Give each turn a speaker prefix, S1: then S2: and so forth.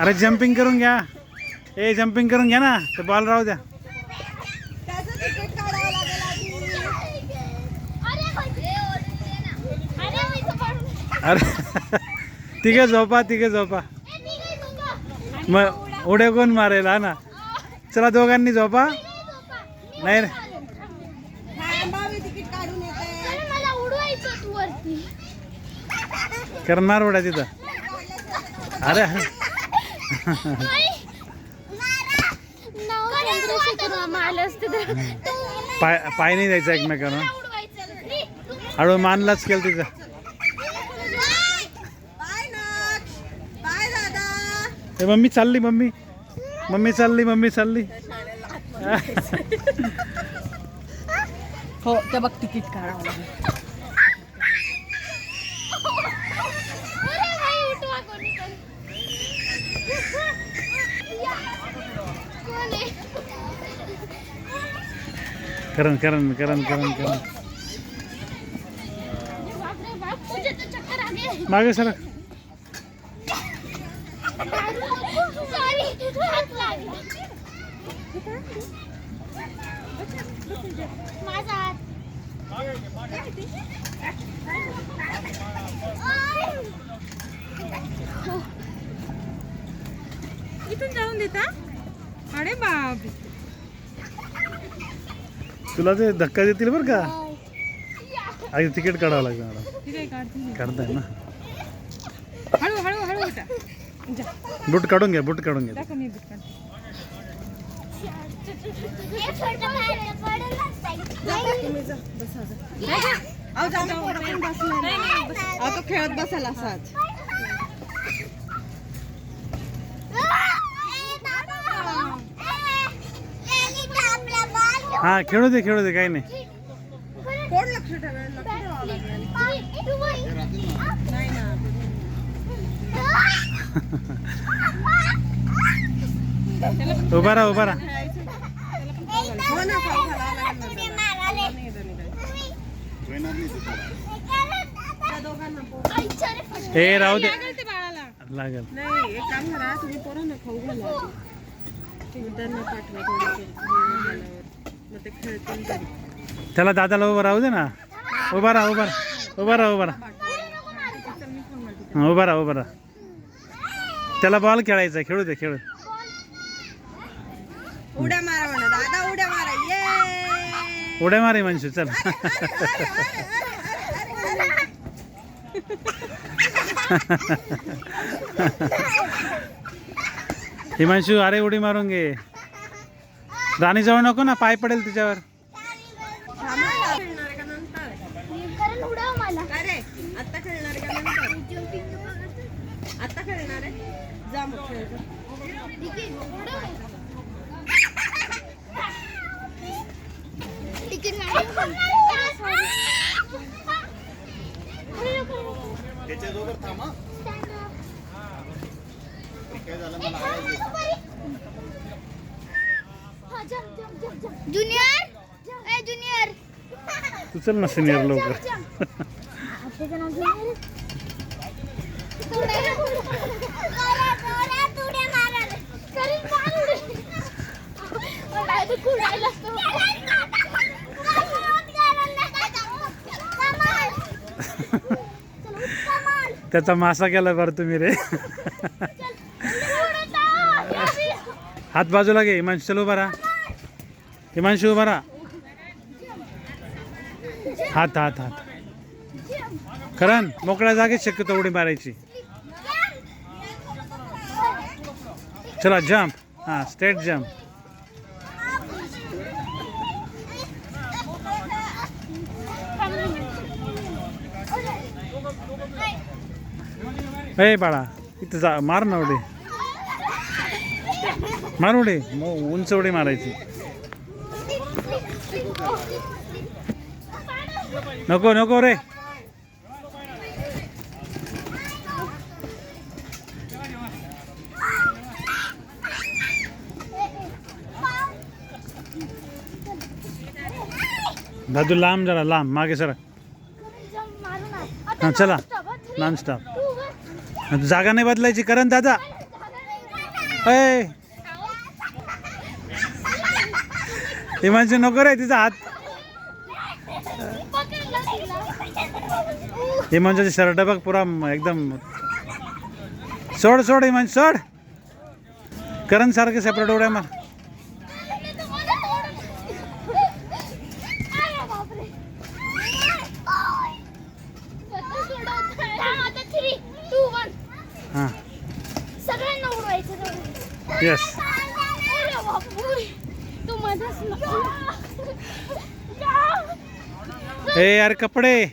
S1: अरे जम्पिंग करून घ्या. ए जम्पिंग करून घ्या ना. तर बॉल राहू द्या. अरे तिघे झोपा तिघे झोपा. मग उड्या कोण मारेल हा ना? चला दोघांनी झोपा. नाही रे. करणार उड्या तिथं. अरे पाय पाय नाही द्यायचा एकमेकांना. हळू मानलाच केलं तिचा.
S2: बाय
S1: ए मम्मी चालली मम्मी. मम्मी चालली मम्मी चालली.
S2: हो त्या बघ तिकीट काढा
S1: करण करण करण करण करण. मागे सर.
S2: इथून जाऊन देता? अरे बाप
S1: तुला ते धक्का देतील बरं का? आधी तिकीट काढावं
S2: आहे काढते
S1: काढताय ना? बूट काढून घ्या बूट काढून घ्या.
S2: खेळत बसायला असाच.
S1: हा खेळू दे खेळू दे काही नाही
S2: कोण लक्ष ठेवायला लक्ष ठेवावं लागेल नाही ना
S1: उभा राहा उभा राहा
S2: हो ना खाऊ घालावं लागेल ना त्याला. नाही येत नाही काय. त्या दोघांना पोरं-
S1: ए राहू दे
S2: लागेल ते बाळाला
S1: लागेल
S2: नाही एक काम करा तुम्ही पोरांना खाऊ घाला आधी. तुम्ही त्यांना पाठवा थोडंसं ते खेळतील तरी
S1: त्याला दादाला उभा राहू दे ना. उभा राहा उभा राहा. उभा राहा उभा राहा. उभा राहा उभा राहा. त्याला बॉल खेळायचा खेळू दे खेळू.
S2: उड्या मारा म्हणा. दादा उड्या मारा. ये.
S1: उड्या मारे मनशू चल. हिमांशू अरे उडी मारून घे. राणी जवळ नको ना पाय पडेल तिच्यावर.
S2: थांबा, खेळणार आहे? का नंतर
S3: उडव मला ज्युनियर ए ज्युनियर
S1: तू चल ना सिनियर लवकर. त्याचा मासा केला बरं तुम्ही रे. हात बाजूला घे हिमांशू चल राहा. हिमांशु उभा राहा. हात हात हात. करण मोकळ्या जागेत शक्यतो उडी मारायची. चला जम्प हां स्टेट जम्प ए बाळा इथं जा मार ना उडी. मार उडी. मग उंच उडी मारायची. नको नको रे. दादू लांब जरा लांब. मागे सर हां चला. नॉन स्टॉप जागा नाही बदलायची. करण दादा. ए हिमांशू नको रे तिचा हात. हिमांशूचा शर्ट बघ पुरा एकदम सोड सोड हिमांशू सोड करण सारखे सेपरेट उड्या
S3: two, one.
S1: हां. येस.
S3: तू मध्येच
S1: यार कपडे.